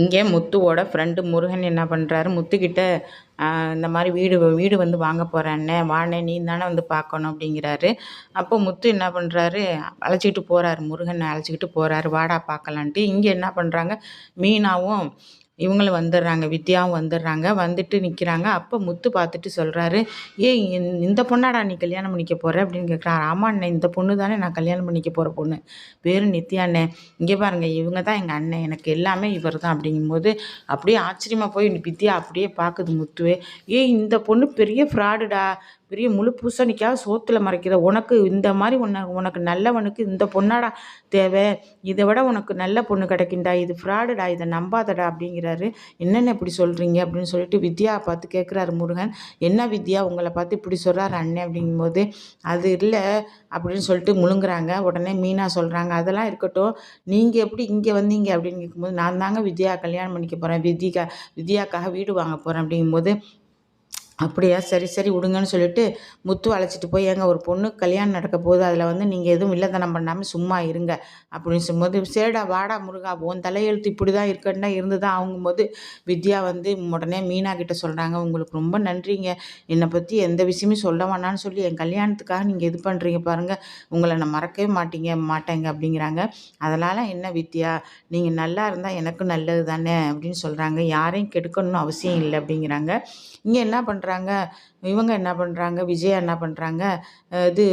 இங்கே முத்துவோட ஃப்ரெண்டு முருகன் என்ன பண்ணுறாரு முத்துக்கிட்ட இந்த மாதிரி வீடு வீடு வந்து வாங்க போகிறேன்னே அண்ணே. வாண்ணே நீ தானே வந்து பார்க்கணும் அப்படிங்கிறாரு. அப்போ முத்து என்ன பண்ணுறாரு அழைச்சிக்கிட்டு போகிறாரு முருகனை அழைச்சிக்கிட்டு போகிறாரு வாடா பார்க்கலான்ட்டு. இங்கே என்ன பண்ணுறாங்க மீனாவும் இவங்களும் வந்துடுறாங்க வித்யாவும் வந்துடுறாங்க வந்துட்டு நிற்கிறாங்க அப்போ முத்து பார்த்துட்டு சொல்கிறாரு ஏய் இந்த பொண்ணாடா நீ கல்யாணம் பண்ணிக்க போகிற அப்படின்னு கேட்குறாரு ஆமாம் அண்ணன் இந்த பொண்ணு தானே நான் கல்யாணம் பண்ணிக்க போகிற பொண்ணு. பேர் நித்யா அண்ணன் இங்கே பாருங்கள் இவங்க தான் எங்கள் அண்ணன் எனக்கு எல்லாமே இவர் தான். அப்படிங்கும்போது அப்படியே ஆச்சரியமாக போய் வித்யா அப்படியே பார்க்குது முத்துவே. ஏய் இந்த பொண்ணு பெரிய ஃப்ராடுடா பெரிய முழு பூசணிக்காக சோத்தில் மறைக்கிற. உனக்கு இந்த மாதிரி உன்னை உனக்கு நல்லவனுக்கு இந்த பொண்ணாடா தேவை. இதை விட உனக்கு நல்ல பொண்ணு கிடைக்குண்டா இது ஃப்ராடுடா இதை நம்பாதடா அப்படிங்கிறாரு. என்னென்ன இப்படி சொல்கிறீங்க அப்படின்னு சொல்லிட்டு வித்யா பார்த்து கேட்குறாரு முருகன். என்ன வித்யா உங்களை பார்த்து இப்படி சொல்கிறாரு அண்ணன் அப்படிங்கும்போது அது இல்லை அப்படின்னு சொல்லிட்டு முழுங்குறாங்க. உடனே மீனா சொல்கிறாங்க அதெல்லாம் இருக்கட்டும். நீங்கள் எப்படி இங்கே வந்தீங்க? அப்படின்னு கேட்கும்போது நான் தாங்க வித்யா கல்யாணம் பண்ணிக்க போகிறேன் வித்யா வித்யாக்காக வீடு வாங்க போகிறேன் அப்படிங்கும்போது அப்படியா? சரி சரி விடுங்கன்னு சொல்லிட்டு முத்து அழைச்சிட்டு போய் ஏங்க ஒரு பொண்ணு கல்யாணம் நடக்க போகுது அதில் வந்து நீங்கள் எதுவும் இல்லைத்தனம் பண்ணாமல் சும்மா இருங்க அப்படின்னு சொல்லும்போது சேடா வாடா முருகா உன் தலையெழுத்து இப்படி தான் இருக்குன்னா இருந்து தான் ஆகும்போது வித்யா வந்து உடனே மீனா கிட்ட சொல்கிறாங்க உங்களுக்கு ரொம்ப நன்றிங்க என்னை பற்றி எந்த விஷயமும் சொல்ல வேணான்னு சொல்லி என் கல்யாணத்துக்காக நீங்கள் இது பண்ணுறீங்க பாருங்கள் உங்களை நான் மறக்கவே மாட்டீங்க மாட்டேங்க அப்படிங்கிறாங்க. அதனால் என்ன வித்யா நீங்கள் நல்லா இருந்தால் எனக்கும் நல்லது தானே அப்படின்னு சொல்கிறாங்க யாரையும் கெடுக்கணும்னு அவசியம் இல்லை அப்படிங்கிறாங்க. இங்கே என்ன பண்ணுறாங்க சொல்கிறாங்க இவங்க என்ன பண்ணுறாங்க விஜயா என்ன பண்ணுறாங்க இது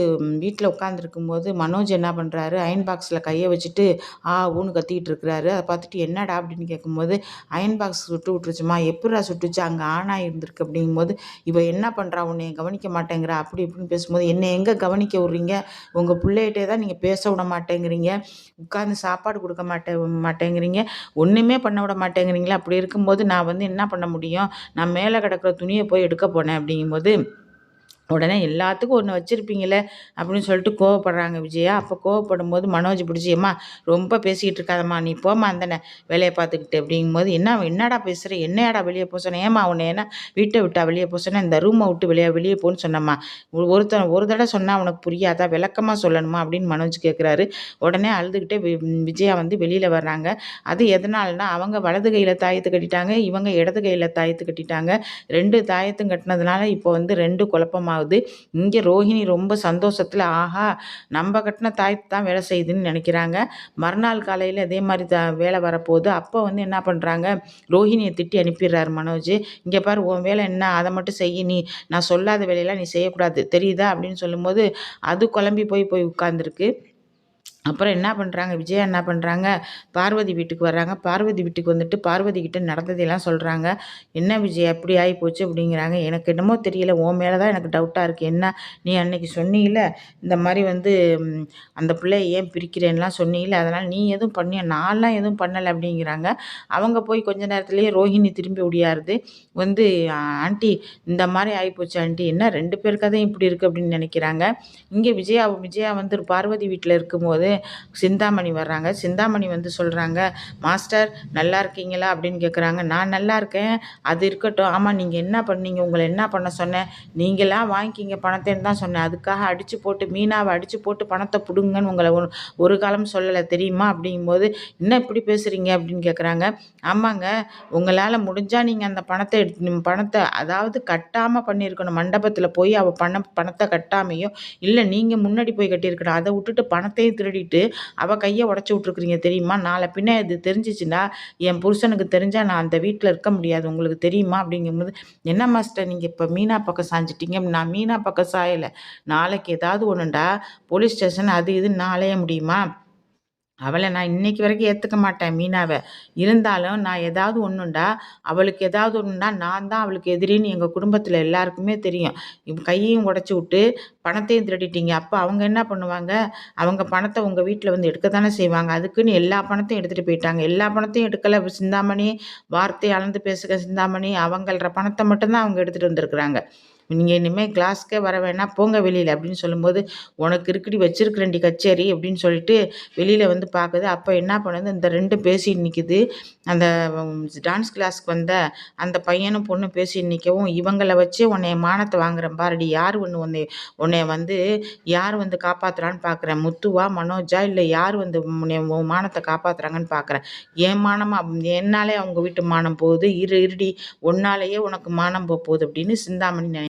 வீட்டில் உட்காந்துருக்கும்போது மனோஜ் என்ன பண்ணுறாரு அயன் பாக்ஸில் கையை வச்சுட்டு ஆ ஊன்னு கத்திக்கிட்டு இருக்கிறாரு. அதை பார்த்துட்டு என்னடா அப்படின்னு கேட்கும்போது அயன் பாக்ஸ் சுட்டு விட்டுருச்சுமா? எப்படா சுட்டுச்சு? அங்கே ஆனாக இருந்திருக்கு அப்படிங்கும்போது இவ என்ன பண்ணுறா உன்னை கவனிக்க மாட்டேங்கிறா. அப்படி இப்படின்னு பேசும்போது என்னை எங்கே கவனிக்க விட்றீங்க? உங்கள் பிள்ளைகிட்டே தான் நீங்கள் பேச விட மாட்டேங்கிறீங்க. உட்காந்து சாப்பாடு கொடுக்க மாட்டே மாட்டேங்கிறீங்க. ஒன்றுமே பண்ண விட மாட்டேங்கிறீங்களா. அப்படி இருக்கும்போது நான் வந்து என்ன பண்ண முடியும்? நான் மேலே கிடக்கிற துணியை போய் எடுக்க போனேன் அப்படிங்கும்போது போது உடனே எல்லாத்துக்கும் ஒன்று வச்சுருப்பீங்களே அப்படின்னு சொல்லிட்டு கோவப்படுறாங்க விஜயா. அப்போ கோவப்படும் போது மனோஜ் பிடிச்சியம்மா ரொம்ப பேசிக்கிட்டு இருக்காதம்மா நீ போமா அந்தன வேலையை பார்த்துக்கிட்டு அப்படிங்கும்போது என்ன என்னடா பேசுகிற என்னையாடா வெளியே போக சொன்னேன் ஏமா உன்னை ஏன்னா வீட்டை விட்டா வெளியே போக சொன்னேன் இந்த ரூமை விட்டு வெளியே வெளியே போன்னு சொன்னம்மா. ஒருத்தன் ஒரு தடவை சொன்னால் உனக்கு புரியாதா? விளக்கமாக சொல்லணுமா? அப்படின்னு மனோஜ் கேட்குறாரு உடனே அழுதுகிட்டே விஜயா வந்து வெளியில் வர்றாங்க. அது எதனால்னா அவங்க வலது கையில் தாயத்து கட்டிட்டாங்க இவங்க இடது கையில் தாயத்து கட்டிட்டாங்க. ரெண்டு தாயத்தும் கட்டினதுனால இப்போ வந்து ரெண்டு குழப்பமாக ஆகுது. இங்கே ரோஹிணி ரொம்ப சந்தோஷத்தில் ஆஹா நம்ம கட்டின தாய் தான் வேலை செய்யுதுன்னு நினைக்கிறாங்க. மறுநாள் காலையில் அதே மாதிரி த வேலை வரப்போகுது. அப்போ வந்து என்ன பண்ணுறாங்க ரோஹிணியை திட்டி அனுப்பிடுறாரு மனோஜ். இங்கே பாரு உன் வேலை என்ன? அதை மட்டும் செய்ய நீ. நான் சொல்லாத வேலையெல்லாம் நீ செய்யக்கூடாது. தெரியுதா? அப்படின்னு சொல்லும்போது அது குழம்பி போய் போய் உட்காந்துருக்கு அப்புறம் என்ன பண்ணுறாங்க விஜயா என்ன பண்ணுறாங்க பார்வதி வீட்டுக்கு வர்றாங்க. பார்வதி வீட்டுக்கு வந்துட்டு பார்வதி கிட்ட நடந்ததையெல்லாம் சொல்கிறாங்க என்ன விஜய் எப்படி ஆகி போச்சு அப்படிங்கிறாங்க. எனக்கு என்னமோ தெரியல. உன் மேலே தான் எனக்கு டவுட்டாக இருக்குது என்ன? நீ அன்னைக்கு சொன்னீல இந்த மாதிரி வந்து அந்த பிள்ளைய ஏன் பிரிக்கிறேன்லாம் சொன்னீல. அதனால் நீ எதுவும் பண்ணிய நான்லாம் எதுவும் பண்ணலை அப்படிங்கிறாங்க. அவங்க போய் கொஞ்ச நேரத்துலேயே ரோஹிணி திரும்பி ஒடியாருது. வந்து ஆண்டி இந்த மாதிரி ஆகிப்போச்சு ஆண்டி. என்ன? ரெண்டு பேர் கதையும் இப்படி இருக்குது அப்படின்னு நினைக்கிறாங்க. இங்கே விஜயா விஜயா வந்து பார்வதி வீட்டில் இருக்கும்போது சிந்தாமணி வர்றாங்க. சிந்தாமணி வந்து சொல்கிறாங்க மாஸ்டர் நல்லா இருக்கீங்களா? அப்படின்னு கேட்குறாங்க நான் நல்லா இருக்கேன். அது இருக்கட்டும். ஆமாம் நீங்கள் என்ன பண்ணீங்க உங்களை என்ன பண்ண சொன்னேன்? நீங்களாம் வாங்கிக்கிங்க பணத்தைன்னு தான் சொன்னேன். அதுக்காக அடித்து போட்டு மீனாவை அடித்து போட்டு பணத்தை பிடுங்கன்னு உங்களை ஒரு காலம் சொல்லலை தெரியுமா? அப்படிங்கும்போது என்ன இப்படி பேசுகிறீங்க அப்படின்னு கேட்குறாங்க ஆமாங்க. உங்களால் முடிஞ்சால் நீங்கள் அந்த பணத்தை எடுத்து பணத்தை அதாவது கட்டாமல் பண்ணியிருக்கணும் மண்டபத்தில் போய் அவள் பணம் பணத்தை கட்டாமையோ இல்லை நீங்கள் முன்னாடி போய் கட்டியிருக்கணும். அதை விட்டுட்டு பணத்தையும் திருடி சொல்லிட்டு அவள் கையை உடச்சி விட்ருக்குறீங்க தெரியுமா? நாளை பின்ன இது தெரிஞ்சிச்சுன்னா என் புருஷனுக்கு தெரிஞ்சால் நான் அந்த வீட்டில் இருக்க முடியாது. உங்களுக்கு தெரியுமா? அப்படிங்கும்போது என்ன மாஸ்டர் நீங்கள் இப்போ மீனா பக்கம் சாஞ்சிட்டீங்க? நான் மீனா பக்கம் சாயலை. நாளைக்கு ஏதாவது ஒன்றுண்டா போலீஸ் ஸ்டேஷன் அது இதுன்னு நான் அலைய முடியுமா? அவளை நான் இன்னைக்கு வரைக்கும் ஏற்றுக்க மாட்டேன் மீனாவை. இருந்தாலும் நான் ஏதாவது ஒன்றுண்டா அவளுக்கு ஏதாவது ஒன்றுண்டா நான் தான் அவளுக்கு எதிரின்னு எங்கள் குடும்பத்தில் எல்லாருக்குமே தெரியும். இப்போ கையையும் உடச்சி விட்டு பணத்தையும் திருடிட்டீங்க. அப்போ அவங்க என்ன பண்ணுவாங்க? அவங்க பணத்தை உங்கள் வீட்டில் வந்து எடுக்க தானே செய்வாங்க? அதுக்குன்னு எல்லா பணத்தையும் எடுத்துகிட்டு போயிட்டாங்க. எல்லா பணத்தையும் எடுக்கலை. சிந்தாமணி வார்த்தை அளந்து பேசுகிற சிந்தாமணி. அவங்கள பணத்தை மட்டும்தான் அவங்க எடுத்துகிட்டு வந்திருக்கிறாங்க. நீங்கள் இனிமேல் கிளாஸ்க்கே வர வேணாம் போங்க வெளியில் அப்படின்னு சொல்லும்போது உனக்கு இருக்குடி வச்சிருக்கிறேன்டி கச்சேரி அப்படின்னு சொல்லிட்டு வெளியில் வந்து பார்க்குது அப்போ என்ன பண்ணுது? இந்த ரெண்டும் பேசி நிற்கிது அந்த டான்ஸ் கிளாஸ்க்கு வந்த அந்த பையனும் பொண்ணும் பேசி நிற்கவும் இவங்களை வச்சு உன்னைய மானத்தை வாங்குறேன் பாருடி. யார் ஒன்று உன்னை உன்னைய வந்து யார் வந்து காப்பாற்றுறான்னு பார்க்குறேன் முத்துவா மனோஜா இல்லை யார் வந்து உன்னை மானத்தை காப்பாற்றுறாங்கன்னு பார்க்குறேன் என் மானமாக என்னாலே அவங்க வீட்டு மானம் போகுது. இரு இருடி ஒன்னாலேயே உனக்கு மானம் போக போகுது அப்படின்னு சிந்தாமணி நினை